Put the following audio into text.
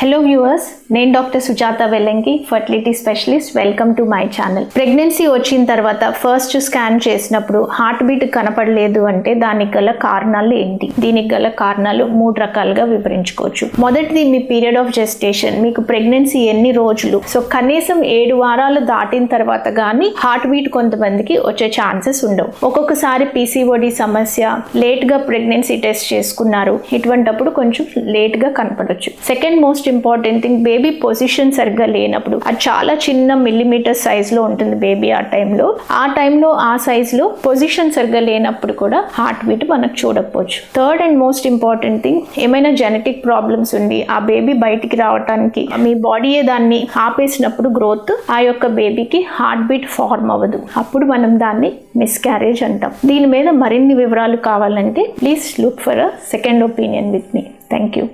Hello viewers నేను doctor Sujatha Vellanki fertility specialist welcome to my channel pregnancy వచ్చిన తర్వాత first scan చేసినప్పుడు heart beat కనపడలేదు అంటే దానికి గల కారణాలు ఏంటి? దీనికి గల కారణాలు మూడు రకాలుగా వివరించుకోవచ్చు. మొదటిది మీ పీరియడ్ ఆఫ్ జెస్టేషన్ మీకు ప్రెగ్నెన్సీ ఎన్ని రోజులు? సో కనీసం ఏడు వారాలు దాటిన తర్వాత కానీ హార్ట్ బీట్ కొంతమందికి వచ్చే ఛాన్సెస్ ఉండవు. ఒక్కొక్కసారి పీసీఓడి సమస్య లేట్గా ప్రెగ్నెన్సీ టెస్ట్ చేసుకున్నారు. ఇటువంటప్పుడు కొంచెం లేట్గా కనపడవచ్చు second most important thing baby position సరిగ్గా లేనప్పుడు. అది చాలా చిన్న మిల్లీమీటర్ సైజ్లో ఉంటుంది బేబీ ఆ టైంలో ఆ టైంలో ఆ సైజ్లో పొజిషన్ సరిగ్గా లేనప్పుడు కూడా హార్ట్ బీట్ మనకు చూడకపోవచ్చు. Third and most important thing ఏమైనా జెనెటిక్ ప్రాబ్లమ్స్ ఉండి ఆ బేబీ బయటికి రావడానికి మీ బాడీయే దాన్ని ఆపేసినప్పుడు గ్రోత్ ఆ యొక్క బేబీకి హార్ట్ బీట్ ఫార్మ్ అవ్వదు. అప్పుడు మనం దాన్ని మిస్క్యారేజ్ అంటాం. దీని మీద మరిన్ని వివరాలు కావాలంటే please look for a second opinion with me thank you